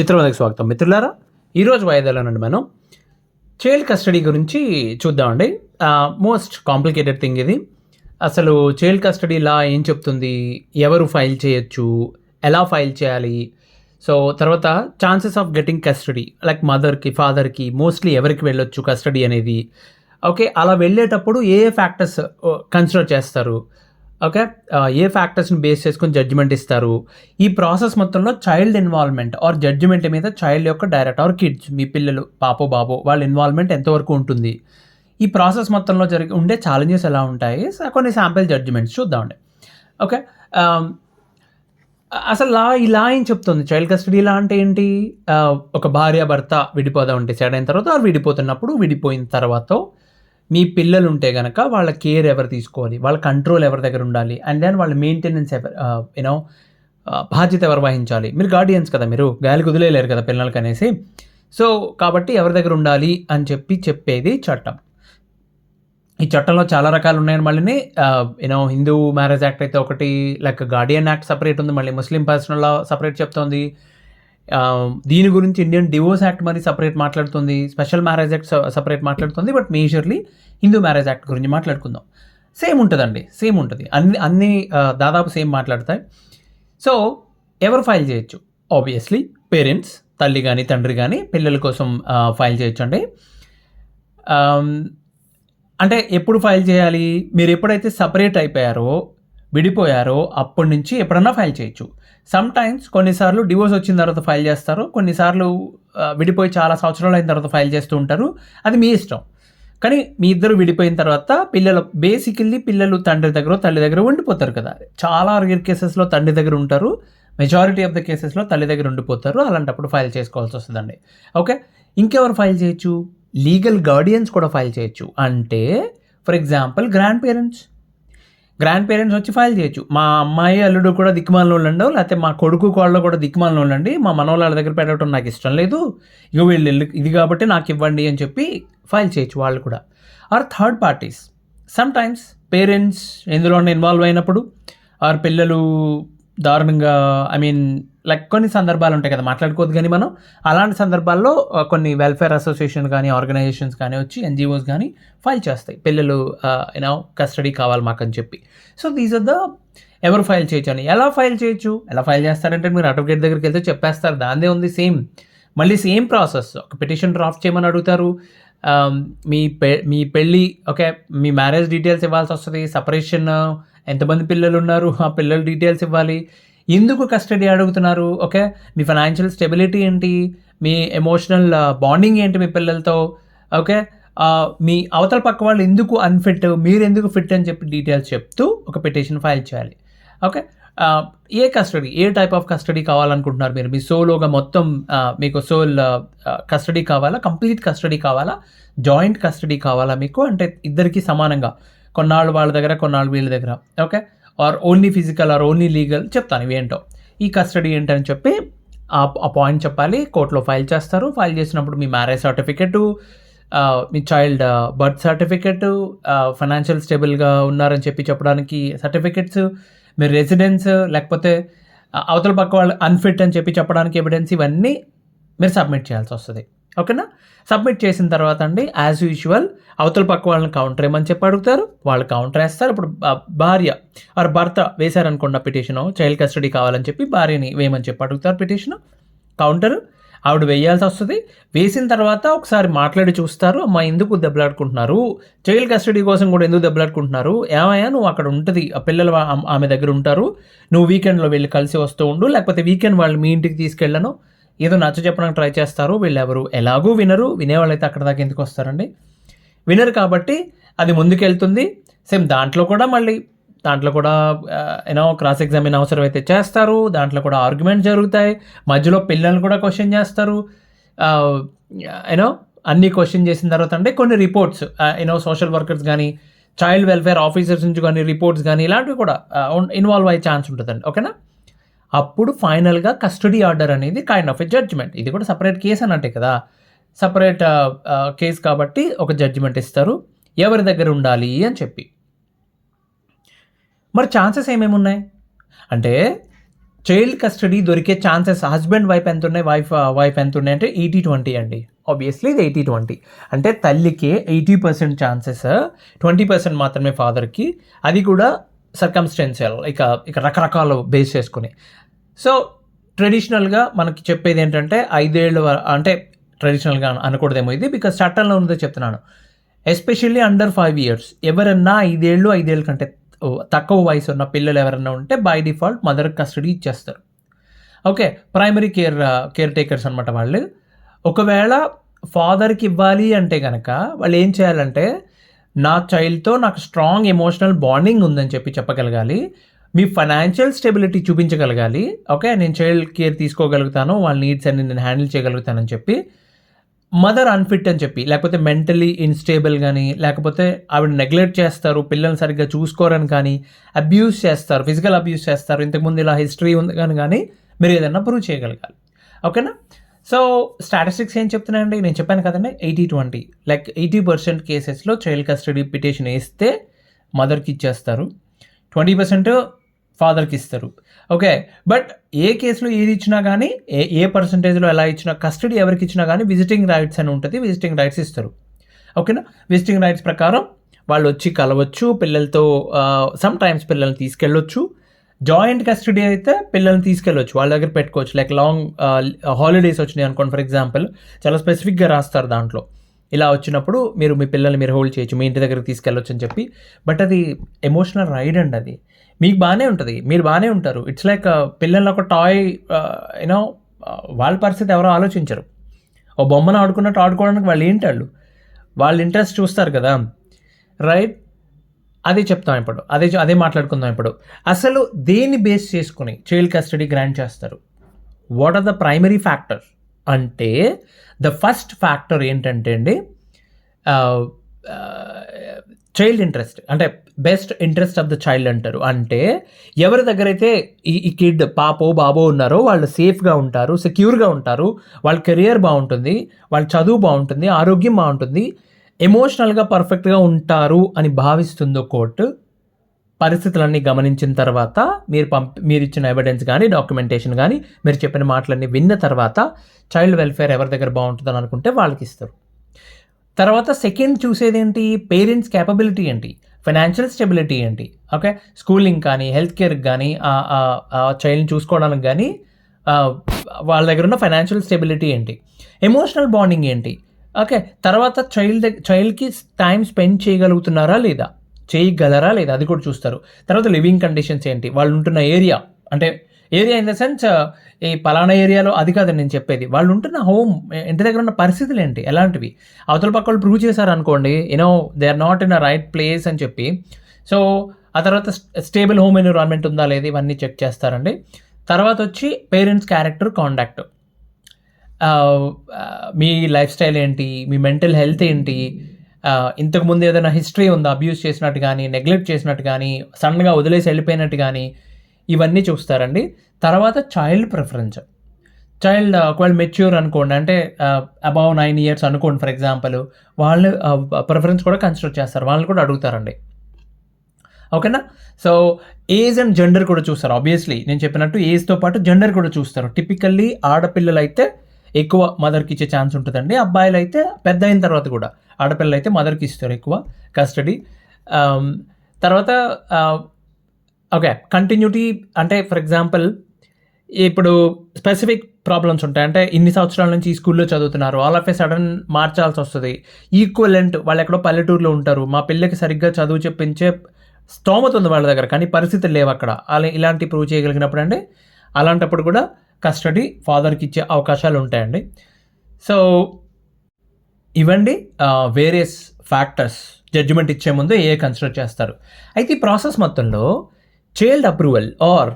చిత్రవదకు స్వాగతం. మిత్రులారా ఈరోజు వాయిదాలో నుండి మనం చైల్డ్ కస్టడీ గురించి చూద్దామండి. మోస్ట్ కాంప్లికేటెడ్ థింగ్ ఇది. అసలు చైల్డ్ కస్టడీ లా ఏం చెప్తుంది? ఎవరు ఫైల్ చేయొచ్చు? ఎలా ఫైల్ చేయాలి? సో తర్వాత chances of getting custody like మదర్కి ఫాదర్కి మోస్ట్లీ ఎవరికి వెళ్ళొచ్చు కస్టడీ అనేది. ఓకే అలా వెళ్ళేటప్పుడు ఏ ఏ ఫ్యాక్టర్స్ కన్సిడర్ uh, చేస్తారు? ఓకే? ఏ ఫ్యాక్టర్స్ని బేస్ చేసుకొని జడ్జిమెంట్ ఇస్తారు? ఈ ప్రాసెస్ మొత్తంలో చైల్డ్ ఇన్వాల్వ్మెంట్ ఆర్ జడ్జిమెంట్ మీద చైల్డ్ యొక్క డైరెక్ట్ ఆర్ కిడ్స్ మీ పిల్లలు పాపో బాబో వాళ్ళ ఇన్వాల్వ్మెంట్ ఎంతవరకు ఉంటుంది? ఈ ప్రాసెస్ మొత్తంలో జరిగి ఉండే ఛాలెంజెస్ ఎలా ఉంటాయి? కొన్ని శాంపిల్ జడ్జిమెంట్స్ చూద్దామండి. ఓకే? అసలు లా ఈ లా ఏం చెప్తుంది? చైల్డ్ కస్టడీ లా అంటే ఏంటి? ఒక భార్య భర్త విడిపోదా ఉంటే సెడ్ అయిన తర్వాత వాళ్ళు విడిపోతున్నప్పుడు విడిపోయిన తర్వాత మీ పిల్లలు ఉంటే కనుక వాళ్ళ కేర్ ఎవరు తీసుకోవాలి? వాళ్ళ కంట్రోల్ ఎవరి దగ్గర ఉండాలి? అండ్ దెన్ వాళ్ళ మెయింటెనెన్స్ ఎవరు uh, యూనో uh, బాధ్యత ఎవరు వహించాలి? మీరు గార్డియన్స్ కదా మీరు. గాలి కుదిలేలేరు కదా పిల్లలకి అనేసి. సో కాబట్టి ఎవరి దగ్గర ఉండాలి అని చెప్పి చెప్పేది చట్టం. ఈ చట్టంలో చాలా రకాలు ఉన్నాయని మళ్ళీ యూనో హిందూ మ్యారేజ్ యాక్ట్ అయితే ఒకటి లైక్ గార్డియన్ యాక్ట్ సపరేట్ ఉంది. మళ్ళీ ముస్లిం పర్సనల్లో సపరేట్ చెప్తోంది. దీని గురించి ఇండియన్ డివోర్స్ యాక్ట్ మరి సపరేట్ మాట్లాడుతుంది. స్పెషల్ మ్యారేజ్ యాక్ట్ సపరేట్ మాట్లాడుతుంది. But majorly Hindu marriage act గురించి మాట్లాడుకుందాం. సేమ్ ఉంటుందండి. సేమ్ ఉంటుంది. అన్ని అన్ని దాదాపు సేమ్ మాట్లాడతాయి. సో ఎవరు ఫైల్ చేయొచ్చు? ఆబ్వియస్లీ పేరెంట్స్ తల్లి కానీ తండ్రి కానీ పిల్లల కోసం ఫైల్ చేయొచ్చు అండి. అంటే ఎప్పుడు ఫైల్ చేయాలి? మీరు ఎప్పుడైతే సపరేట్ అయిపోయారో విడిపోయారో అప్పటి నుంచి ఎప్పుడన్నా ఫైల్ చేయొచ్చు. సమ్ టైమ్స్ కొన్నిసార్లు డివోర్స్ వచ్చిన తర్వాత ఫైల్ చేస్తారు. కొన్నిసార్లు విడిపోయి చాలా సంవత్సరాలు అయిన తర్వాత ఫైల్ చేస్తూ ఉంటారు. అది మీ ఇష్టం. కానీ మీ ఇద్దరు విడిపోయిన తర్వాత పిల్లలు బేసికల్లీ పిల్లలు తండ్రి దగ్గర తల్లి దగ్గర ఉండిపోతారు కదా. చాలా రేర్ కేసెస్లో తండ్రి దగ్గర ఉంటారు. మెజారిటీ ఆఫ్ ద కేసెస్లో తల్లి దగ్గర ఉండిపోతారు. అలాంటప్పుడు ఫైల్ చేసుకోవాల్సి వస్తుందండి. ఓకే ఇంకెవరు ఫైల్ చేయొచ్చు? లీగల్ గార్డియన్స్ కూడా ఫైల్ చేయొచ్చు. అంటే for example grand parents grand parents వచ్చి ఫైల్ చేయొచ్చు. మా అమ్మాయి అల్లుడు కూడా దిక్కుమాలను ఉండండి లేకపోతే మా కొడుకు కోళ్ళు కూడా దిక్కుమాలను ఉండండి మా మనవాళ్ళ దగ్గర పెట్టడం నాకు ఇష్టం లేదు. ఇక వీళ్ళు ఇది కాబట్టి నాకు ఇవ్వండి అని చెప్పి ఫైల్ చేయొచ్చు వాళ్ళు కూడా. Or third parties sometimes parents ఎందులోనే involve అయినప్పుడు ఆర్ పిల్లలు దారుణంగా ఐ మీన్ లైక్ కొన్ని సందర్భాలు ఉంటాయి కదా మాట్లాడుకోవద్దు కానీ మనం. అలాంటి సందర్భాల్లో uh, కొన్ని వెల్ఫేర్ అసోసియేషన్ కానీ ఆర్గనైజేషన్స్ కానీ వచ్చి ఎన్జిఓస్ కానీ ఫైల్ చేస్తాయి. పిల్లలు యూనో కస్టడీ కావాలి మాకు అని చెప్పి. సో దీస్ ఆర్ ద ఎవరు ఫైల్ చేయొచ్చు అని ఎలా ఫైల్ చేయొచ్చు? ఎలా ఫైల్ చేస్తారంటే మీరు అడ్వకేట్ దగ్గరికి వెళ్తే చెప్పేస్తారు. దాందే ఉంది సేమ్ మళ్ళీ సేమ్ ప్రాసెస్ ఒక పిటిషన్ డ్రాఫ్ట్ చేయమని అడుగుతారు. Um, మీ పె మీ పెళ్ళి ఓకే మీ మ్యారేజ్ డీటెయిల్స్ ఇవ్వాల్సి వస్తుంది సపరేషన్ ఎంతమంది పిల్లలు ఉన్నారు ఆ పిల్లల డీటెయిల్స్ ఇవ్వాలి. ఎందుకు కస్టడీ అడుగుతున్నారు ఓకే మీ ఫైనాన్షియల్ స్టెబిలిటీ ఏంటి? మీ ఎమోషనల్ బాండింగ్ uh, ఏంటి మీ పిల్లలతో ఓకే uh, మీ అవతల పక్క వాళ్ళు ఎందుకు అన్ఫిట్ మీరు ఎందుకు ఫిట్ అని చెప్పి డీటెయిల్స్ చెప్తూ ఒక పిటిషన్ ఫైల్ చేయాలి ఓకే ఏ కస్టడీ ఏ టైప్ ఆఫ్ కస్టడీ కావాలనుకుంటున్నారు మీరు? మీ సోలోగా మొత్తం మీకు సోల్ కస్టడీ కావాలా? కంప్లీట్ కస్టడీ కావాలా? జాయింట్ కస్టడీ కావాలా మీకు? అంటే ఇద్దరికి సమానంగా. కొన్నాళ్ళు వాళ్ళ దగ్గర కొన్నాళ్ళు వీళ్ళ దగ్గర. Okay? Or only physical or only legal చెప్తాను ఇవేంటో. ఈ కస్టడీ ఏంటని చెప్పి ఆ ఆ పాయింట్ చెప్పాలి. కోర్టులో ఫైల్ చేస్తారు. ఫైల్ చేసినప్పుడు మీ మ్యారేజ్ సర్టిఫికెట్ మీ చైల్డ్ బర్త్ సర్టిఫికెట్ ఫైనాన్షియల్ స్టేబుల్గా ఉన్నారని చెప్పి చెప్పడానికి సర్టిఫికెట్స్ మీరు రెసిడెన్స్ లేకపోతే అవతల పక్క వాళ్ళు అన్ఫిట్ అని చెప్పి చెప్పడానికి ఎవిడెన్స్ ఇవన్నీ మీరు సబ్మిట్ చేయాల్సి వస్తుంది. ఓకేనా సబ్మిట్ చేసిన తర్వాత అండి యాజ్ యూజువల్ అవతల పక్క వాళ్ళని కౌంటర్ ఏమని చెప్పి అడుగుతారు? వాళ్ళు కౌంటర్ వేస్తారు. ఇప్పుడు భార్య ఆర్ భర్త వేశారనుకున్న పిటిషను చైల్డ్ కస్టడీ కావాలని చెప్పి భార్యని వేయమని చెప్పి అడుగుతారు పిటిషన్ కౌంటర్ ఆవిడ వేయాల్సి వస్తుంది. వేసిన తర్వాత ఒకసారి మాట్లాడి చూస్తారు. అమ్మ ఎందుకు దెబ్బలాడుకుంటున్నారు? చైల్డ్ కస్టడీ కోసం కూడా ఎందుకు దెబ్బలాడుకుంటున్నారు? ఏమయ్యా నువ్వు అక్కడ ఉంటుంది. ఆ పిల్లలు ఆమె దగ్గర ఉంటారు. నువ్వు వీకెండ్లో వెళ్ళి కలిసి వస్తూ ఉండు. లేకపోతే వీకెండ్ వాళ్ళు మీ ఇంటికి తీసుకెళ్ళను. ఏదో నచ్చ చెప్పడానికి ట్రై చేస్తారు. వీళ్ళు ఎవరు ఎలాగూ వినరు. వినేవాళ్ళైతే అక్కడ దాకా ఎందుకు వస్తారండి? వినరు కాబట్టి అది ముందుకెళ్తుంది. సేమ్ దాంట్లో కూడా మళ్ళీ దాంట్లో కూడా యూనో క్రాస్ ఎగ్జామిన్ అవసరం అయితే చేస్తారు. దాంట్లో కూడా ఆర్గ్యుమెంట్ జరుగుతాయి. మధ్యలో పిల్లల్ని కూడా క్వశ్చన్ చేస్తారు. యూనో అన్ని క్వశ్చన్ చేసిన తర్వాత అంటే కొన్ని reports you know social workers కానీ చైల్డ్ వెల్ఫేర్ ఆఫీసర్స్ నుంచి కానీ రిపోర్ట్స్ కానీ ఇలాంటివి కూడా ఇన్వాల్వ్ అయ్యే ఛాన్స్ ఉంటుందండి. ఓకేనా అప్పుడు ఫైనల్గా కస్టడీ ఆర్డర్ అనేది కైండ్ ఆఫ్ ఎ జడ్జిమెంట్ ఇది కూడా సపరేట్ కేసు అన్నట్టే కదా? సపరేట్ కేసు కాబట్టి ఒక జడ్జిమెంట్ ఇస్తారు. ఎవరి దగ్గర ఉండాలి అని చెప్పి. మరి ఛాన్సెస్ ఏమేమి ఉన్నాయి అంటే చైల్డ్ కస్టడీ దొరికే ఛాన్సెస్ హస్బెండ్ వైఫ్ ఎంత ఉన్నాయి వైఫ్ వైఫ్ ఎంత ఉన్నాయి అంటే ఎయిటీ ట్వంటీ అండి. ఆబ్వియస్లీ ఇది ఎయిటీ ట్వంటీ అంటే తల్లికి eighty percent chances twenty percent మాత్రమే ఫాదర్కి అది కూడా సర్కమ్స్టెన్షియల్ ఇక ఇక రకరకాల బేస్ చేసుకుని. సో ట్రెడిషనల్గా మనకి చెప్పేది ఏంటంటే ఐదేళ్ళు అంటే ట్రెడిషనల్గా అనకూడదేమో ఇది బికాస్ చట్టంలో ఉందో చెప్తున్నాను. ఎస్పెషల్లీ అండర్ ఫైవ్ ఇయర్స్ ఎవరన్నా ఐదేళ్ళు ఐదేళ్ళ కంటే తక్కువ వయసు ఉన్న పిల్లలు ఎవరన్నా ఉంటే బై డిఫాల్ట్ మదర్ కస్టడీ ఇచ్చేస్తారు. Okay primary care care takers అనమాట వాళ్ళు. ఒకవేళ ఫాదర్కి ఇవ్వాలి అంటే కనుక వాళ్ళు ఏం చేయాలంటే నా చైల్డ్తో నాకు స్ట్రాంగ్ ఎమోషనల్ బాండింగ్ ఉందని చెప్పి చెప్పగలగాలి. మీ ఫైనాన్షియల్ స్టెబిలిటీ చూపించగలగాలి. ఓకే నేను చైల్డ్ కేర్ తీసుకోగలుగుతాను వాళ్ళ నీడ్స్ అన్ని నేను హ్యాండిల్ చేయగలుగుతానని చెప్పి మదర్ అన్ఫిట్ అని చెప్పి లేకపోతే మెంటలీ ఇన్స్టేబుల్ కానీ లేకపోతే ఆవిడ నెగ్లెక్ట్ చేస్తారు పిల్లల్ని సరిగ్గా చూసుకోరని కానీ అబ్యూస్ చేస్తారు ఫిజికల్ అబ్యూస్ చేస్తారు ఇంతకుముందు ఇలా హిస్టరీ ఉంది కానీ కానీ మీరు ఏదైనా ప్రూవ్ చేయగలగాలి. ఓకేనా? సో స్టాటిస్టిక్స్ ఏం చెప్తున్నాయండి? నేను చెప్పాను కదండి eighty twenty. Like eighty percent కేసెస్లో చైల్డ్ కస్టడీ పిటిషన్ వేస్తే మదర్కి ఇచ్చేస్తారు. ట్వంటీ పర్సెంట్ ఫాదర్కి ఇస్తారు. ఓకే బట్ ఏ కేసులో ఏది ఇచ్చినా కానీ ఏ ఏ పర్సంటేజ్లో ఎలా ఇచ్చినా కస్టడీ ఎవరికి ఇచ్చినా కానీ విజిటింగ్ రైట్స్ అని ఉంటుంది విజిటింగ్ రైట్స్ ఇస్తారు. ఓకేనా? విజిటింగ్ రైట్స్ ప్రకారం వాళ్ళు వచ్చి కలవచ్చు పిల్లలతో సమ్ టైమ్స్ పిల్లల్ని తీసుకెళ్ళొచ్చు. జాయింట్ కస్టడీ అయితే పిల్లల్ని తీసుకెళ్ళొచ్చు వాళ్ళ దగ్గర పెట్టుకోవచ్చు. లైక్ లాంగ్ హాలిడేస్ వచ్చినాయి అనుకోండి ఫర్ ఎగ్జాంపుల్ చాలా స్పెసిఫిక్గా రాస్తారు దాంట్లో. ఇలా వచ్చినప్పుడు మీరు మీ పిల్లల్ని మీరు హోల్డ్ చేయొచ్చు మీ ఇంటి దగ్గర తీసుకెళ్ళొచ్చు అని చెప్పి. బట్ అది ఎమోషనల్ రైడ్ అండి అది. మీకు బాగానే ఉంటుంది. మీరు బాగానే ఉంటారు. ఇట్స్ లైక్ uh, పిల్లల్ని ఒక టాయ్ యూనో uh, uh, వాళ్ళ పరిస్థితి ఎవరో ఆలోచించరు. ఓ బొమ్మను ఆడుకున్నట్టు ఆడుకోవడానికి వాళ్ళు ఏంటి వాళ్ళు? వాళ్ళ ఇంట్రెస్ట్ చూస్తారు కదా. రైట్ అదే చెప్తాం ఇప్పుడు. అదే అదే మాట్లాడుకుందాం ఇప్పుడు. అసలు దేన్ని బేస్ చేసుకుని చైల్డ్ కస్టడీ గ్రాంట్ చేస్తారు? What are the primary factor అంటే ద ఫస్ట్ ఫ్యాక్టర్ ఏంటంటే అండి చైల్డ్ ఇంట్రెస్ట్ అంటే best interest of the child అంటారు. అంటే ఎవరి దగ్గర అయితే ఈ ఈ కిడ్ పాపో బాబో ఉన్నారో వాళ్ళు సేఫ్గా ఉంటారు సెక్యూర్గా ఉంటారు వాళ్ళ కెరియర్ బాగుంటుంది వాళ్ళ చదువు బాగుంటుంది ఆరోగ్యం బాగుంటుంది ఎమోషనల్గా పర్ఫెక్ట్గా ఉంటారు అని భావిస్తుందో కోర్టు పరిస్థితులన్నీ గమనించిన తర్వాత మీరు పంప్ మీరు ఇచ్చిన ఎవిడెన్స్ కానీ డాక్యుమెంటేషన్ కానీ మీరు చెప్పిన మాటలన్నీ విన్న తర్వాత చైల్డ్ వెల్ఫేర్ ఎవరి దగ్గర బాగుంటుందని అనుకుంటే వాళ్ళకి ఇస్తారు తర్వాత సెకండ్ చూసేది ఏంటి పేరెంట్స్ క్యాపబిలిటీ ఏంటి? ఫైనాన్షియల్ స్టెబిలిటీ ఏంటి? ఓకే? స్కూలింగ్ కానీ హెల్త్ కేర్కి కానీ ఆ చైల్డ్ని చూసుకోవడానికి కానీ వాళ్ళ దగ్గర ఉన్న ఫైనాన్షియల్ స్టెబిలిటీ ఏంటి? ఎమోషనల్ బాండింగ్ ఏంటి? ఓకే? తర్వాత చైల్డ్ చైల్డ్కి టైం స్పెండ్ చేయగలుగుతున్నారా లేదా? చేయగలరా లేదా? అది కూడా చూస్తారు. తర్వాత లివింగ్ కండిషన్స్ ఏంటి? వాళ్ళు ఉంటున్న ఏరియా. అంటే ఏరియా ఇన్ ద సెన్స్ ఈ పలానా ఏరియాలో అది కాదని నేను చెప్పేది. వాళ్ళు ఉంటున్న హోమ్ ఇంటి దగ్గర ఉన్న పరిస్థితులు ఏంటి ఎలాంటివి? అవతల పక్క వాళ్ళు ప్రూవ్ చేశారు అనుకోండి you know they are not in a right place అని చెప్పి. సో ఆ తర్వాత స్టేబుల్ హోమ్ ఎన్విరాన్మెంట్ ఉందా లేదా ఇవన్నీ చెక్ చేస్తారండి. తర్వాత వచ్చి పేరెంట్స్ క్యారెక్టర్ కాండాక్ట్ మీ లైఫ్ స్టైల్ ఏంటి? మీ మెంటల్ హెల్త్ ఏంటి? ఇంతకుముందు ఏదైనా హిస్టరీ ఉందా? అబ్యూస్ చేసినట్టు కానీ నెగ్లెక్ట్ చేసినట్టు కానీ సడన్గా వదిలేసి వెళ్ళిపోయినట్టు కానీ ఇవన్నీ చూస్తారండి. తర్వాత చైల్డ్ ప్రిఫరెన్స్ చైల్డ్ ఒకవేళ మెచ్యూర్ అనుకోండి అంటే అబౌవ్ నైన్ ఇయర్స్ అనుకోండి ఫర్ ఎగ్జాంపుల్ వాళ్ళు uh, ప్రిఫరెన్స్ కూడా కన్సిడర్ చేస్తారు. వాళ్ళని కూడా అడుగుతారండి. ఓకేనా సో ఏజ్ అండ్ జెండర్ కూడా చూస్తారు ఆబ్వియస్లీ నేను చెప్పినట్టు ఏజ్తో పాటు జెండర్ కూడా చూస్తారు. టిపికల్లీ ఆడపిల్లలు అయితే ఎక్కువ మదర్కి ఇచ్చే ఛాన్స్ ఉంటుందండి. అబ్బాయిలు అయితే పెద్ద అయిన తర్వాత కూడా ఆడపిల్లలు అయితే మదర్కి ఇస్తారు ఎక్కువ కస్టడీ um, తర్వాత uh, ఓకే కంటిన్యూటీ అంటే ఫర్ ఎగ్జాంపుల్ ఇప్పుడు స్పెసిఫిక్ ప్రాబ్లమ్స్ ఉంటాయి. అంటే ఇన్ని సంవత్సరాల నుంచి ఈ స్కూల్లో చదువుతున్నారు. ఆల్ ఆఫ్ ఏ సడన్ మార్చాల్సి వస్తుంది. ఈక్వలెంట్ వాళ్ళు ఎక్కడో పల్లెటూరులో ఉంటారు. మా పిల్లకి సరిగ్గా చదువు చెప్పించే స్తోమత ఉంది వాళ్ళ దగ్గర కానీ పరిస్థితులు లేవు అక్కడ. అలా ఇలాంటి ప్రూవ్ చేయగలిగినప్పుడు అండి అలాంటప్పుడు కూడా కస్టడీ ఫాదర్కి ఇచ్చే అవకాశాలు ఉంటాయండి. సో ఇవండి వేరియస్ ఫ్యాక్టర్స్ జడ్జిమెంట్ ఇచ్చే ముందు ఏ కన్సిడర్ చేస్తారు. అయితే ఈ ప్రాసెస్ మొత్తంలో child approval or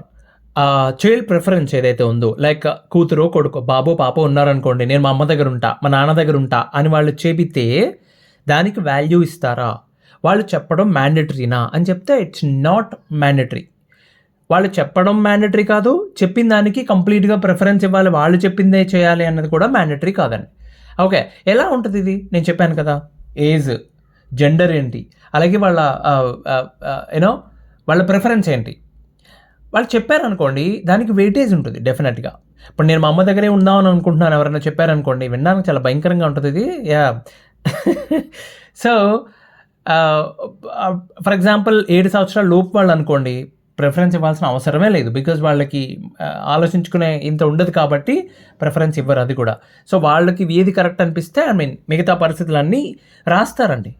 child preference ఏదైతే ఉందో లైక్ కూతురు కొడుకు బాబు పాప ఉన్నారనుకోండి నేను మా అమ్మ దగ్గర ఉంటా మా నాన్న దగ్గర ఉంటా అని వాళ్ళు చెబితే దానికి వాల్యూ ఇస్తారా? వాళ్ళు చెప్పడం మ్యాండటరీనా అని చెప్తే ఇట్స్ నాట్ మ్యాండటరీ వాళ్ళు చెప్పడం మ్యాండటరీ కాదు చెప్పిన దానికి కంప్లీట్గా ప్రిఫరెన్స్ ఇవ్వాలి వాళ్ళు చెప్పిందే చేయాలి అన్నది కూడా మ్యాండటరీ కాదండి. ఓకే ఎలా ఉంటుంది ఇది? నేను చెప్పాను కదా ఏజ్ జెండర్ ఏంటి? అలాగే వాళ్ళ యూనో వాళ్ళ ప్రిఫరెన్స్ ఏంటి? వాళ్ళు చెప్పారనుకోండి దానికి వెయిటేజ్ ఉంటుంది డెఫినెట్గా ఇప్పుడు నేను మా అమ్మ దగ్గరే ఉందామని అనుకుంటున్నాను ఎవరైనా చెప్పారనుకోండి వినడానికి చాలా భయంకరంగా ఉంటుంది ఇది యా సో ఫర్ ఎగ్జాంపుల్ ఏడు సంవత్సరాల లోపు వాళ్ళు అనుకోండి ప్రిఫరెన్స్ ఇవ్వాల్సిన అవసరమే లేదు బికాజ్ వాళ్ళకి uh, ఆలోచించుకునే ఇంత ఉండదు కాబట్టి ప్రిఫరెన్స్ ఇవ్వరు అది కూడా. సో వాళ్ళకి ఏది కరెక్ట్ అనిపిస్తే ఐ మీన్ మిగతా పరిస్థితులన్నీ రాస్తారండి.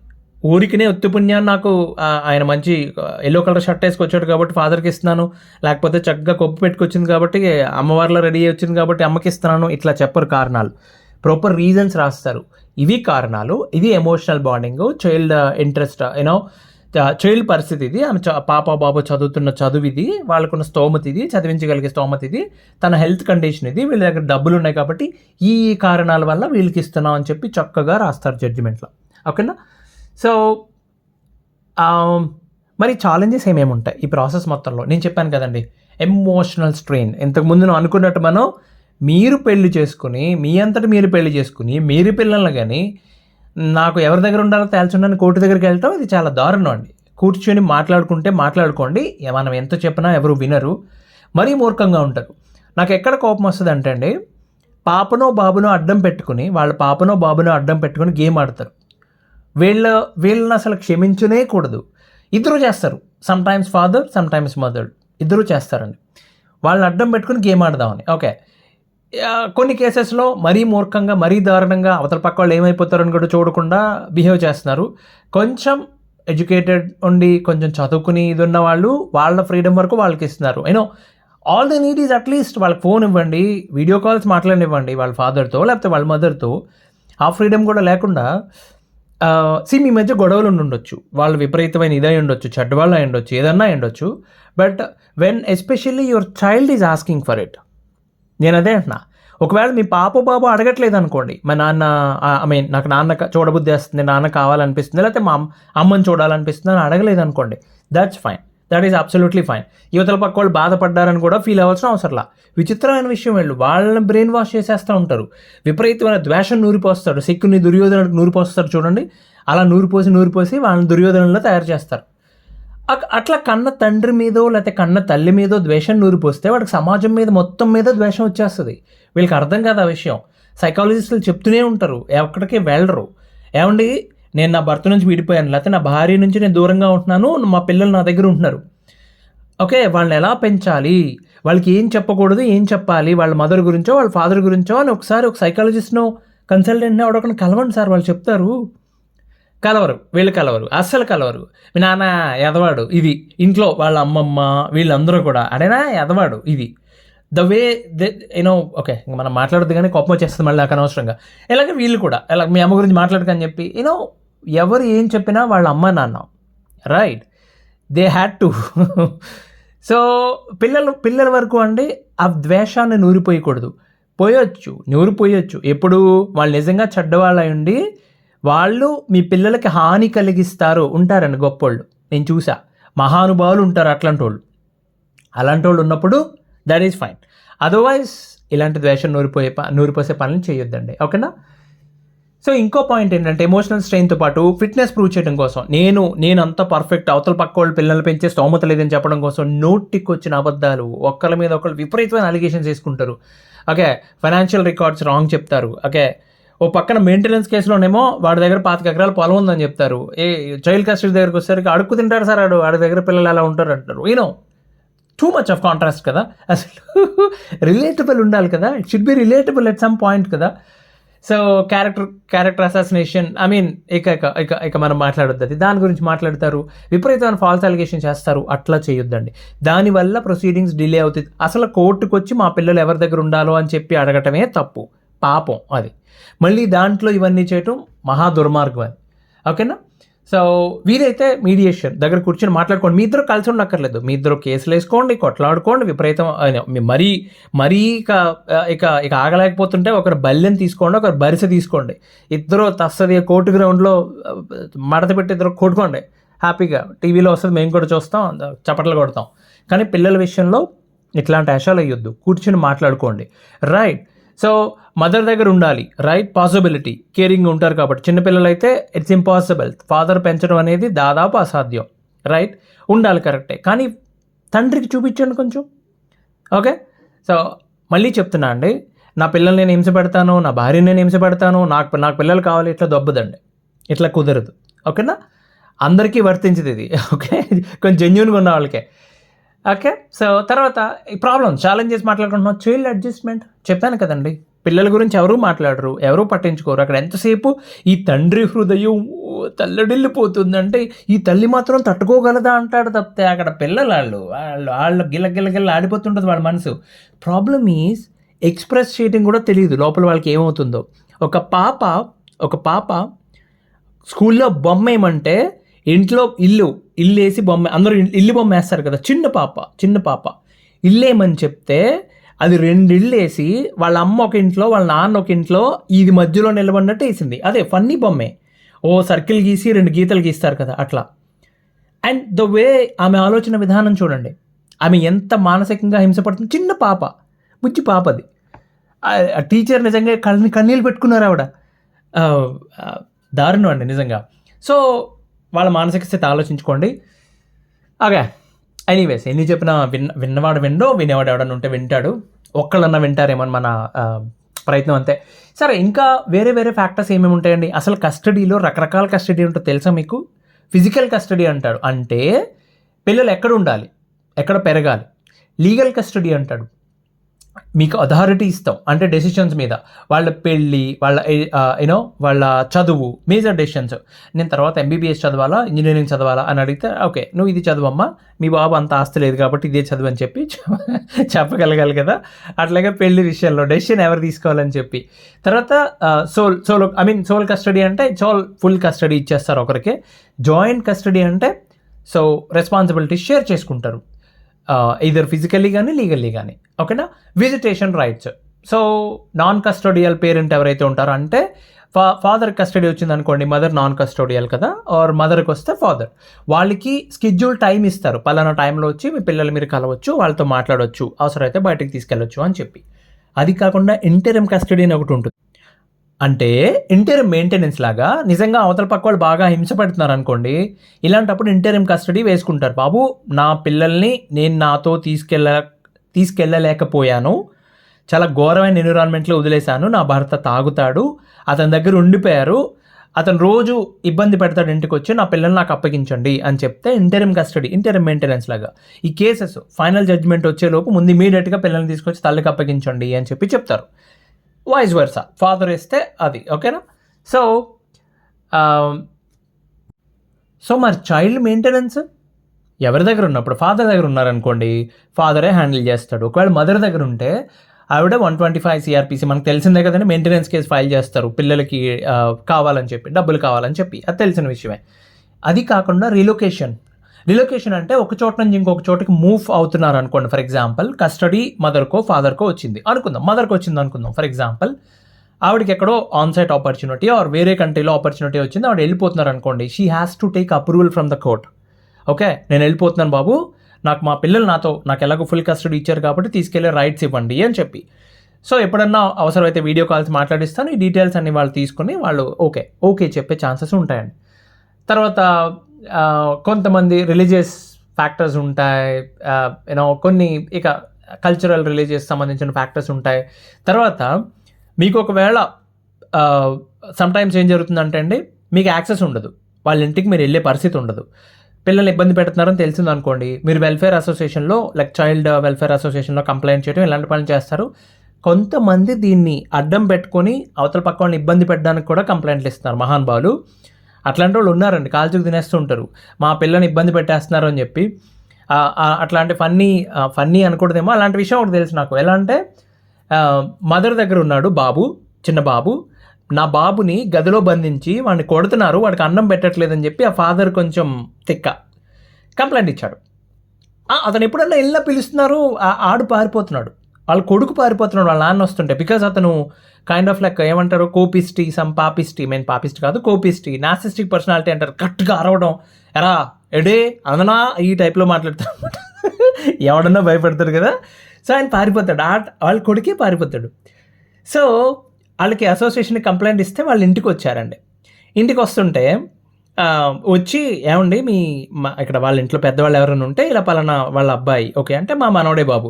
ఊరికినే ఉత్తిపుణ్యాన్ని నాకు ఆయన మంచి ఎల్లో కలర్ షర్ట్ వేసుకొచ్చాడు కాబట్టి ఫాదర్కి ఇస్తున్నాను. లేకపోతే చక్కగా కొప్పు పెట్టుకొచ్చింది కాబట్టి అమ్మవారిలో రెడీ అయ్యి వచ్చింది కాబట్టి అమ్మకి ఇస్తున్నాను. ఇట్లా చెప్పరు కారణాలు. ప్రాపర్ రీజన్స్ రాస్తారు. ఇవి కారణాలు. ఇది emotional bonding child interest you know child పరిస్థితి ఇది. ఆమె పాప బాబు చదువుతున్న చదువు ఇది. వాళ్ళకున్న స్తోమత ఇది. చదివించగలిగే స్తోమత ఇది. తన హెల్త్ కండిషన్ ఇది. వీళ్ళ దగ్గర డబ్బులు ఉన్నాయి కాబట్టి ఈ కారణాల వల్ల వీళ్ళకి ఇస్తున్నాం అని చెప్పి చక్కగా రాస్తారు జడ్జిమెంట్లో ఓకేనా? సో um, మరి ఛాలెంజెస్ ఏమేమి ఉంటాయి ఈ ప్రాసెస్ మొత్తంలో? నేను చెప్పాను కదండి ఎమోషనల్ స్ట్రెయిన్ ఇంతకుముందు నువ్వు అనుకున్నట్టు మనం మీరు పెళ్ళి చేసుకుని మీ అంతటి మీరు పెళ్ళి చేసుకుని మీరు పిల్లల్ని కానీ నాకు ఎవరి దగ్గర ఉండాలో తేల్చుండని కోర్టు దగ్గరికి వెళ్ళటం ఇది చాలా దారుణం అండి. కూర్చొని మాట్లాడుకుంటే మాట్లాడుకోండి మనం ఎంత చెప్పినా ఎవరు వినరు మరీ మూర్ఖంగా ఉంటారు. నాకు ఎక్కడ కోపం వస్తుంది అంటే అండి పాపనో బాబునో అడ్డం పెట్టుకుని వాళ్ళ పాపనో బాబునో అడ్డం పెట్టుకుని గేమ్ ఆడతారు. వీళ్ళ వీళ్ళని అసలు క్షమించునే కూడదు. ఇద్దరు చేస్తారు. Sometimes father sometimes mother ఇద్దరు చేస్తారండి. వాళ్ళని అడ్డం పెట్టుకుని గేమ్ ఆడదామని. ఓకే. కొన్ని కేసెస్లో మరీ మూర్ఖంగా మరీ దారుణంగా అవతల పక్క వాళ్ళు ఏమైపోతారని కూడా చూడకుండా బిహేవ్ చేస్తున్నారు. కొంచెం ఎడ్యుకేటెడ్ ఉండి కొంచెం చదువుకుని ఇది ఉన్న వాళ్ళు వాళ్ళ ఫ్రీడమ్ వరకు వాళ్ళకి ఇస్తున్నారు. I know all the need is at least వాళ్ళకి ఫోన్ ఇవ్వండి వీడియో కాల్స్ మాట్లాడినివ్వండి వాళ్ళ ఫాదర్తో లేకపోతే వాళ్ళ మదర్తో ఆ ఫ్రీడమ్ కూడా లేకుండా సి మీ మధ్య గొడవలు ఉండి ఉండొచ్చు వాళ్ళు విపరీతమైన ఇదై ఉండొచ్చు చెడ్డవాళ్ళు అయి ఉండొచ్చు ఏదన్నా ఉండొచ్చు. But when especially your child is asking for it నేను అదే అంటున్నా. ఒకవేళ మీ పాప బాబు అడగట్లేదు అనుకోండి మా నాన్న ఐ మీన్ నాకు నాన్న చూడబుద్ధి వేస్తుంది నాన్న కావాలనిపిస్తుంది లేకపోతే మా అమ్మని చూడాలనిపిస్తుంది అని అడగలేదు అనుకోండి that's fine that is absolutely fine యువతల పక్క వాళ్ళు బాధపడ్డారని కూడా ఫీల్ అవ్వాల్సిన అవసరంలా. విచిత్రమైన విషయం వెళ్ళు వాళ్ళని బ్రెయిన్ వాష్ చేసేస్తూ ఉంటారు. విపరీతమైన ద్వేషం నూరిపోస్తాడు సిక్కుని దుర్యోధనుడికి నూరిపోస్తారు చూడండి. అలా నూరిపోసి నూరిపోసి వాళ్ళని దుర్యోధనంలో తయారు చేస్తారు. అట్లా కన్న తండ్రి మీదో లేకపోతే కన్న తల్లి మీదో ద్వేషం నూరిపోస్తే వాడికి సమాజం మీద మొత్తం మీద ద్వేషం వచ్చేస్తుంది. వీళ్ళకి అర్థం కాదు ఆ విషయం. సైకాలజిస్టులు చెప్తూనే ఉంటారు. ఎక్కడికి వెళ్ళరు. ఏమండి? నేను నా భర్త నుంచి విడిపోయాను లేకపోతే నా భార్య నుంచి నేను దూరంగా ఉంటున్నాను మా పిల్లలు నా దగ్గర ఉంటున్నారు. ఓకే వాళ్ళని ఎలా పెంచాలి? వాళ్ళకి ఏం చెప్పకూడదు ఏం చెప్పాలి? వాళ్ళ మదర్ గురించో వాళ్ళ ఫాదర్ గురించో అని ఒకసారి ఒక సైకాలజిస్ట్నో కన్సల్టెంట్ని ఎవడొకరిని కలవండి సార్ వాళ్ళు చెప్తారు. కలవరు వీళ్ళు కలవరు అస్సలు కలవరు. మీ నాన్న ఎదవాడు ఇది ఇంట్లో వాళ్ళ అమ్మమ్మ వీళ్ళందరూ కూడా అడేనా ఎదవాడు ఇది. The way they you know okay మనం మాట్లాడద్దు కానీ కోపం వచ్చేస్తుంది మళ్ళీ నాకు అనవసరంగా. ఇలాగే వీళ్ళు కూడా ఇలా మీ అమ్మ గురించి మాట్లాడకని చెప్పి యూనో ఎవరు ఏం చెప్పినా వాళ్ళ అమ్మ నాన్న. Right they had to so పిల్లలు పిల్లల వరకు అండి ఆ ద్వేషాన్ని నూరిపోయకూడదు. పోయొచ్చు నూరిపోయొచ్చు. ఎప్పుడు వాళ్ళు నిజంగా చెడ్డవాళ్ళు ఉండి వాళ్ళు మీ పిల్లలకి హాని కలిగిస్తారు ఉంటారండి గొప్పోళ్ళు. నేను చూసా. మహానుభావులు ఉంటారు అట్లాంటి వాళ్ళు అలాంటి వాళ్ళు ఉన్నప్పుడు దట్ ఈజ్ ఫైన్ అదర్వైజ్ ఇలాంటి ద్వేషం నూరిపోయే ప నూరిపోసే పనులు చేయొద్దండి. ఓకేనా? సో ఇంకో పాయింట్ ఏంటంటే ఎమోషనల్ స్ట్రెయిన్తో పాటు ఫిట్నెస్ ప్రూవ్ చేయడం కోసం. నేను నేను అంత పర్ఫెక్ట్ అవతల పక్క వాళ్ళు పిల్లలు పెంచే స్తోమత లేదని చెప్పడం కోసం నోటికి వచ్చిన అబద్ధాలు ఒక్కళ్ళ మీద ఒకళ్ళు విపరీతమైన అలిగేషన్స్ వేసుకుంటారు. ఓకే ఫైనాన్షియల్ రికార్డ్స్ రాంగ్ చెప్తారు. ఓకే ఓ పక్కన మెయింటెనెన్స్ కేసులోనేమో వాడి దగ్గర పాతిక ఎకరాల పొలం ఉందని చెప్తారు. ఏ చైల్డ్ కస్టడీ దగ్గరకు వచ్చేసరికి అడుక్కు తింటారు సార్ ఆడు వాడి దగ్గర పిల్లలు ఎలా ఉంటారు అంటారు. You know too much of contrast కదా. అసలు రిలేటబుల్ ఉండాలి కదా. It should be relatable at some point కదా. So character character assassination I mean ఇక ఇక ఇక ఇక మనం మాట్లాడొద్దు అది దాని గురించి మాట్లాడతారు విపరీతమైన ఫాల్స్ అలిగేషన్ చేస్తారు అట్లా చేయొద్దండి. దానివల్ల ప్రొసీడింగ్స్ డిలే అవుతుంది అసలు కోర్టుకు వచ్చి మా పిల్లలు ఎవరి దగ్గర ఉండాలో అని చెప్పి అడగటమే తప్పు. పాపం అది. మళ్ళీ దాంట్లో ఇవన్నీ చేయటం మహా దుర్మార్గం అది. ఓకేనా? సో వీరైతే మీడియేషన్ దగ్గర కూర్చొని మాట్లాడుకోండి. మీ ఇద్దరు కలిసి ఉండక్కర్లేదు. మీ ఇద్దరు కేసులు వేసుకోండి కొట్లాడుకోండి విపరీతం అయిన- మీ- మరీ మరీ ఇక ఇక ఇక ఆగలేకపోతుంటే ఒకరు బల్లెని తీసుకోండి ఒకరు బరిసె తీసుకోండి. ఇద్దరు తస్తది కోర్టు గ్రౌండ్లో మడత పెట్టి ఇద్దరు కొట్టుకోండి. హ్యాపీగా. టీవీలో వస్తుంది మేము కూడా చూస్తాం చప్పట్లు కొడతాం. కానీ పిల్లల విషయంలో ఇట్లాంటి అశాలు అయ్యొద్దు కూర్చొని మాట్లాడుకోండి. రైట్ సో మదర్ దగ్గర ఉండాలి. రైట్ పాసిబిలిటీ కేరింగ్ ఉంటారు కాబట్టి. చిన్నపిల్లలు అయితే ఇట్స్ ఇంపాసిబుల్ ఫాదర్ పెంచడం అనేది దాదాపు అసాధ్యం. రైట్ ఉండాలి కరెక్టే కానీ తండ్రికి చూపించండి కొంచెం. ఓకే సో మళ్ళీ చెప్తున్నా అండి. నా పిల్లల్ని నేను హింస పెడతాను నా భార్యని నేను హింస పెడతాను నాకు నాకు పిల్లలు కావాలి ఇట్లా దొబ్బదండి. ఇట్లా కుదరదు. ఓకేనా అందరికీ వర్తించదు ఇది. ఓకే కొంచెం జెన్యున్గా ఉన్న వాళ్ళకే. ఓకే సో తర్వాత ఈ ప్రాబ్లం ఛాలెంజెస్ మాట్లాడుకుంటున్నాం. చైల్డ్ అడ్జస్ట్మెంట్ చెప్పాను కదండి. పిల్లల గురించి ఎవరూ మాట్లాడరు ఎవరూ పట్టించుకోరు. అక్కడ ఎంతసేపు ఈ తండ్రి హృదయం తల్లడిల్లిపోతుందంటే ఈ తల్లి మాత్రం తట్టుకోగలదా అంటాడు తప్పితే అక్కడ పిల్లలు వాళ్ళు వాళ్ళు వాళ్ళు గిల్ల గిల్ల గిల్ల ఆడిపోతుంటుంది వాళ్ళ మనసు. ప్రాబ్లమ్ ఈజ్ ఎక్స్ప్రెస్ చేయడం కూడా తెలియదు. లోపల వాళ్ళకి ఏమవుతుందో. ఒక పాప ఒక పాప స్కూల్లో బొమ్మ ఏమంటే ఇంట్లో ఇల్లు ఇల్లు వేసి బొమ్మ అందరూ ఇల్లు బొమ్మ వేస్తారు కదా చిన్న పాప చిన్న పాప. ఇల్లు ఏమని చెప్తే అది రెండు ఇళ్ళు వేసి వాళ్ళ అమ్మ ఒక ఇంట్లో వాళ్ళ నాన్న ఒక ఇంట్లో ఇది మధ్యలో నిలబడినట్టు వేసింది. అదే ఫన్నీ బొమ్మే. ఓ సర్కిల్ గీసి రెండు గీతలు గీస్తారు కదా అట్లా. అండ్ ద వే ఆమె ఆలోచన విధానం చూడండి. ఆమె ఎంత మానసికంగా హింసపడుతుంది చిన్న పాప బుజ్జి పాపది ఆ టీచర్ నిజంగా కళ్ళని కన్నీళ్ళు పెట్టుకున్నారు ఆవిడ. దారుణం అండి నిజంగా. సో వాళ్ళ మానసిక స్థితి ఆలోచించుకోండి. ఓకే. ఎనీవేస్ ఎన్ని చెప్పినా విన్న విన్నవాడు విండో వినేవాడు ఎవడన్నా ఉంటే వింటాడు. ఒక్కళ్ళన్నా వింటారేమో మన ప్రయత్నం అంతే. సరే ఇంకా వేరే వేరే ఫ్యాక్టర్స్ ఏమేమి ఉంటాయండి? అసలు కస్టడీలో రకరకాల కస్టడీ ఉంటుందో తెలుసా మీకు? ఫిజికల్ కస్టడీ అంటాడు. అంటే పిల్లలు ఎక్కడ ఉండాలి? ఎక్కడ పెరగాలి? లీగల్ కస్టడీ అంటాడు. మీకు అథారిటీ ఇస్తాం. అంటే డెసిషన్స్ మీద. వాళ్ళ పెళ్ళి వాళ్ళ యూనో వాళ్ళ చదువు. మేజర్ డెసిషన్స్ నేను తర్వాత ఎంబీబీఎస్ చదవాలా? ఇంజనీరింగ్ చదవాలా? అని అడిగితే ఓకే నువ్వు ఇది చదవమ్మా. మీ బాబు అంత ఆస్తి లేదు కాబట్టి ఇదే చదువు అని చెప్పి చెప్పగలగాలి కదా. అట్లాగే పెళ్ళి విషయంలో డెసిషన్ ఎవరు తీసుకోవాలని చెప్పి. తర్వాత sole solo I mean sole custody అంటే సోల్ ఫుల్ కస్టడీ ఇచ్చేస్తారు ఒకరికి. జాయింట్ కస్టడీ అంటే సో రెస్పాన్సిబిలిటీ షేర్ చేసుకుంటారు. ఇదర్ ఫిజికల్లీ కానీ లీగల్లీ కానీ ఓకేనా visitation rights so non custodial parent ఎవరైతే ఉంటారో అంటే ఫా ఫాదర్ కస్టడీ వచ్చింది అనుకోండి మదర్ నాన్ కస్టోడియల్ కదా ఆర్ మదర్కి వస్తే ఫాదర్ వాళ్ళకి స్కెడ్యూల్ టైం ఇస్తారు. పలానా టైంలో వచ్చి మీ పిల్లలు మీరు కలవచ్చు వాళ్ళతో మాట్లాడవచ్చు అవసరమైతే బయటకు తీసుకెళ్ళొచ్చు అని చెప్పి. అది కాకుండా ఇంటరిమ్ కస్టడీ అని ఒకటి ఉంటుంది. అంటే ఇంటరిమ్ మెయింటెనెన్స్ లాగా నిజంగా అవతల పక్క వాళ్ళు బాగా హింసపడుతున్నారు అనుకోండి ఇలాంటప్పుడు ఇంటరిమ్ కస్టడీ వేసుకుంటారు. బాబు నా పిల్లల్ని నేను నాతో తీసుకెళ్ళ తీసుకెళ్ళలేకపోయాను. చాలా ఘోరమైన ఎన్విరాన్మెంట్లో వదిలేశాను. నా భర్త తాగుతాడు అతని దగ్గర ఉండిపోయారు. అతను రోజు ఇబ్బంది పెడతాడు ఇంటికి వచ్చి నా పిల్లల్ని నాకు అప్పగించండి అని చెప్తే ఇంటరిమ్ కస్టడీ ఇంటరిమ్ మెయింటెనెన్స్ లాగా. ఈ కేసెస్ ఫైనల్ జడ్జ్మెంట్ వచ్చేలోపు ముందు ఇమీడియట్గా పిల్లల్ని తీసుకొచ్చి తల్లికి అప్పగించండి అని చెప్పి చెప్తారు. వాయిస్ వర్సా ఫాదర్ ఇస్తే అది ఓకేనా సో సో మరి చైల్డ్ మెయింటెనెన్స్ ఎవరి దగ్గర ఉన్నప్పుడు? ఫాదర్ దగ్గర ఉన్నారనుకోండి ఫాదరే హ్యాండిల్ చేస్తాడు. ఒకవేళ మదర్ దగ్గర ఉంటే ఆవిడ వన్ ట్వంటీ ఫైవ్ సిఆర్పిసి మనకు తెలిసిందే కదండి మెయింటెనెన్స్ కేసు ఫైల్ చేస్తారు. పిల్లలకి కావాలని చెప్పి డబ్బులు కావాలని చెప్పి. అది తెలిసిన విషయమే. అది కాకుండా రిలొకేషన్ రిలొకేషన్ అంటే ఒక చోట నుంచి ఇంకొక చోటకి మూవ్ అవుతున్నారు అనుకోండి. ఫర్ ఎగ్జాంపుల్ కస్టడీ మదర్కో ఫాదర్కో వచ్చింది. అనుకుందాం. మదర్కి వచ్చింది అనుకుందాం. ఫర్ ఎగ్జాంపుల్ ఆవిడకి ఎక్కడో ఆన్సైట్ ఆపర్చునిటీ ఆర్ వేరే కంట్రీలో ఆపర్చునిటీ వచ్చింది. ఆవిడ వెళ్ళిపోతున్నారు అనుకోండి. She has to take approval from the court okay నేను వెళ్ళిపోతున్నాను బాబు. నాకు మా పిల్లలు నాతో నాకు ఎలాగో ఫుల్ కస్టడీ ఇచ్చారు కాబట్టి తీసుకెళ్ళే రైట్స్ ఇవ్వండి అని చెప్పి. సో ఎప్పుడన్నా అవసరమైతే వీడియో కాల్స్ మాట్లాడిస్తాను. ఈ డీటెయిల్స్ అన్ని వాళ్ళు తీసుకుని వాళ్ళు ఓకే ఓకే చెప్పే ఛాన్సెస్ ఉంటాయండి. తర్వాత కొంతమంది రిలీజియస్ ఫ్యాక్టర్స్ ఉంటాయి. యూనో కొన్ని ఇక కల్చరల్ రిలీజియస్ సంబంధించిన ఫ్యాక్టర్స్ ఉంటాయి. తర్వాత మీకు ఒకవేళ సమ్టైమ్స్ ఏం జరుగుతుందంటే అండి మీకు యాక్సెస్ ఉండదు. వాళ్ళ ఇంటికి మీరు వెళ్ళే పరిస్థితి ఉండదు. పిల్లల్ని ఇబ్బంది పెడుతున్నారని తెలిసింది అనుకోండి. మీరు వెల్ఫేర్ అసోసియేషన్లో లైక్ చైల్డ్ వెల్ఫేర్ అసోసియేషన్లో కంప్లైంట్ చేయడం ఇలాంటి పనులు చేస్తారు. కొంతమంది దీన్ని అడ్డం పెట్టుకొని అవతల పక్క వాళ్ళని ఇబ్బంది పెట్టడానికి కూడా కంప్లైంట్లు ఇస్తున్నారు మహానుభావులు. అట్లాంటి వాళ్ళు ఉన్నారండి కాల్చుకు తినేస్తూ ఉంటారు. మా పిల్లని ఇబ్బంది పెట్టేస్తున్నారు అని చెప్పి. అట్లాంటి ఫన్నీ ఫన్నీ అనకూడదేమో అలాంటి విషయం ఒకటి తెలుసు నాకు. ఎలా అంటే మదర్ దగ్గర ఉన్నాడు బాబు చిన్న బాబు. నా బాబుని గదిలో బంధించి వాడిని కొడుతున్నారు వాడికి అన్నం పెట్టట్లేదని చెప్పి ఆ ఫాదర్ కొంచెం తిక్క కంప్లైంట్ ఇచ్చాడు. అతను ఎప్పుడన్నా ఇళ్ళ పిలుస్తున్నారు ఆడు పారిపోతున్నాడు. వాళ్ళ కొడుకు పారిపోతున్నాడు వాళ్ళ నాన్న వస్తుంటే బికాజ్ అతను కైండ్ ఆఫ్ లైక్ ఏమంటారు కోపిస్టీ సమ్ పాపిస్టీ మెయిన్ పాపిస్ట్ కాదు కోపిస్టీ నాసిస్టిక్ పర్సనాలిటీ అంటారు. కరెక్ట్గా అరవడం ఎరా ఎడే అందనా? ఈ టైప్లో మాట్లాడతాడు ఎవడన్నా భయపడతాడు కదా. సో ఆయన పారిపోతాడు. ఆ వాళ్ళ కొడుకే పారిపోతాడు. సో వాళ్ళకి అసోసియేషన్ కంప్లైంట్ ఇస్తే వాళ్ళ ఇంటికి వచ్చారండి. ఇంటికి వస్తుంటే వచ్చి ఏమండి మీ మా ఇక్కడ వాళ్ళ ఇంట్లో పెద్దవాళ్ళు ఎవరైనా ఉంటే ఇలా పలానా వాళ్ళ అబ్బాయి ఓకే అంటే మా మనవడే బాబు.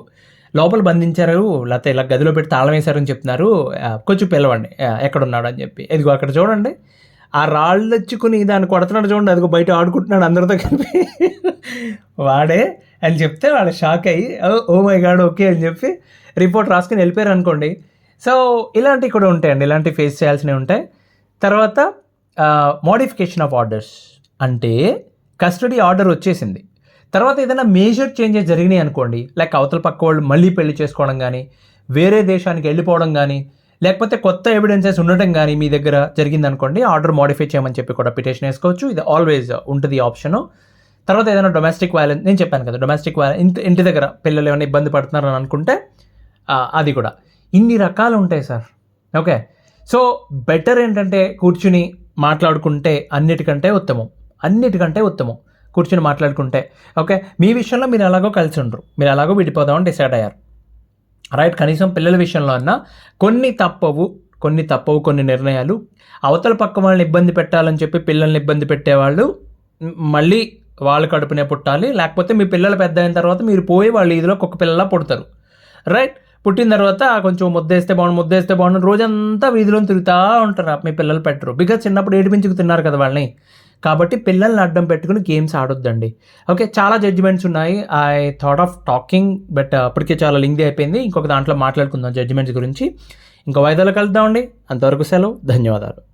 లోపల బంధించారు లేకపోతే ఇలా గదిలో పెట్టి తాళం వేశారని చెప్తున్నారు. కొంచెం పిలవండి ఎక్కడున్నాడు అని చెప్పి. ఇదిగో అక్కడ చూడండి ఆ రాళ్ళు తెచ్చుకుని దాన్ని కొడుతున్నాడు చూడండి అదిగో బయట ఆడుకుంటున్నాడు అందరితో కలిపి. వాడే అని చెప్తే వాళ్ళు షాక్ అయ్యి "oh, oh my God okay అని చెప్పి రిపోర్ట్ రాసుకుని వెళ్ళిపోయారు అనుకోండి. సో ఇలాంటివి కూడా ఉంటాయండి ఇలాంటివి ఫేస్ చేయాల్సినవి ఉంటాయి. తర్వాత మోడిఫికేషన్ ఆఫ్ ఆర్డర్స్ అంటే కస్టడీ ఆర్డర్ వచ్చేసింది. తర్వాత ఏదైనా మేజర్ చేంజెస్ జరిగినాయి అనుకోండి లైక్ అవతల పక్క వాళ్ళు మళ్ళీ పెళ్ళి చేసుకోవడం కానీ వేరే దేశానికి వెళ్ళిపోవడం కానీ లేకపోతే కొత్త ఎవిడెన్సెస్ ఉండటం కానీ మీ దగ్గర జరిగింది అనుకోండి ఆర్డర్ మోడిఫై చేయమని చెప్పి కూడా పిటిషన్ వేసుకోవచ్చు. ఇది ఆల్వేస్ ఉంటుంది ఆప్షను తర్వాత ఏదైనా డొమెస్టిక్ వ్యాలెన్స్ నేను చెప్పాను కదా డొమెస్టిక్ వ్యాలెన్స్ ఇంటి ఇంటి దగ్గర పిల్లలు ఏమైనా ఇబ్బంది పడుతున్నారని అనుకుంటే అది కూడా. ఇన్ని రకాలు ఉంటాయి సార్. ఓకే? సో బెటర్ ఏంటంటే కూర్చుని మాట్లాడుకుంటే అన్నిటికంటే ఉత్తమం. అన్నిటికంటే ఉత్తమం. కూర్చుని మాట్లాడుకుంటే ఓకే మీ విషయంలో మీరు ఎలాగో కలిసి ఉండరు. మీరు ఎలాగో విడిపోదామని డిసైడ్ అయ్యారు. రైట్ కనీసం పిల్లల విషయంలో అన్నా కొన్ని తప్పవు కొన్ని తప్పవు కొన్ని నిర్ణయాలు. అవతల పక్క వాళ్ళని ఇబ్బంది పెట్టాలని చెప్పి పిల్లల్ని ఇబ్బంది పెట్టేవాళ్ళు మళ్ళీ వాళ్ళ కడుపునే పుట్టాలి. లేకపోతే మీ పిల్లలు పెద్ద అయిన తర్వాత మీరు పోయి వాళ్ళ ఇదిలో కుక్క పిల్లలా పుడతారు. రైట్ పుట్టిన తర్వాత కొంచెం ముద్దేస్తే బాగుండు ముద్దేస్తే బాగుండు రోజంతా వీధిలో తిరుగుతూ ఉంటారు మీ పిల్లలు పెట్టరు. బికాజ్ చిన్నప్పుడు ఏడిపించుకు తిన్నారు కదా వాళ్ళని. కాబట్టి పిల్లల్ని అడ్డం పెట్టుకుని గేమ్స్ ఆడొద్దండి. ఓకే చాలా జడ్జిమెంట్స్ ఉన్నాయి. I thought of talking but అప్పటికే చాలా లింక్ అయిపోయింది. ఇంకొక దాంట్లో మాట్లాడుకుందాం జడ్జిమెంట్స్ గురించి. ఇంకో వాయిదాలో కలుద్దామండి అంతవరకు సెలవు. ధన్యవాదాలు.